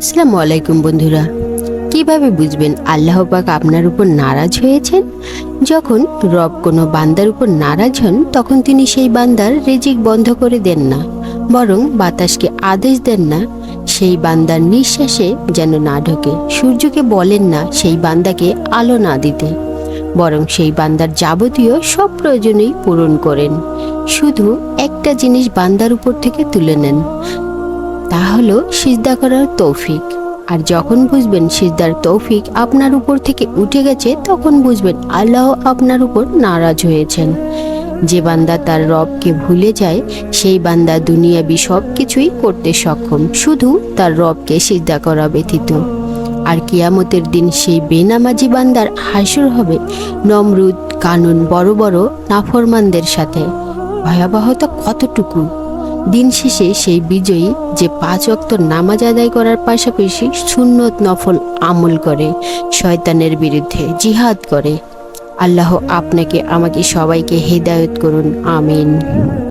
আসসালামু আলাইকুম বন্ধুরা। কীভাবে বুঝবেন আল্লাহ পাক আপনার উপর নারাজ হয়েছেন? যখন রব কোনো বান্দার উপর নারাজ হন, তখন তিনি সেই বান্দার রিজিক বন্ধ করে দেন না, বরং বাতাসকে আদেশ দেন না। সেই বান্দার নিঃশ্বাসে যেন না ঢোকে, সূর্যকে বলেন না সেই বান্দাকে আলো না দিতে, বরং সেই বান্দার যাবতীয় সব প্রয়োজনই পূরণ করেন। শুধু একটা জিনিস বান্দার উপর থেকে তুলে নেন তা হলো সিজদা করার তৌফিক। আর যখন বুঝবেন সিজদার তৌফিক আপনার উপর থেকে উঠে গেছে, তখন বুঝবেন আল্লাহ আপনার উপর নারাজ হয়েছেন। যে বান্দা তার রবকে ভুলে যায়, সেই বান্দা দুনিয়াবি সব কিছুই করতে সক্ষম। শুধু তার রবকে সিজদা করা ব্যতীত। আর কিয়ামতের দিন সেই বেনামাজি বান্দার হাসুর হবে নমরুদ, কানুন, বড় বড় নাফরমানদের সাথে। ভয়াবহতা কতটুকু? দিন শেষে সেই বিজয়ী যে পাঁচ অক্ত নামাজ আদায় করার পাশাপাশি সুন্নত নফল আমল করে, শয়তানের বিরুদ্ধে জিহাদ করে। আল্লাহ আপনাকে, আমাকে সবাইকে হেদায়ত করুন, আমিন।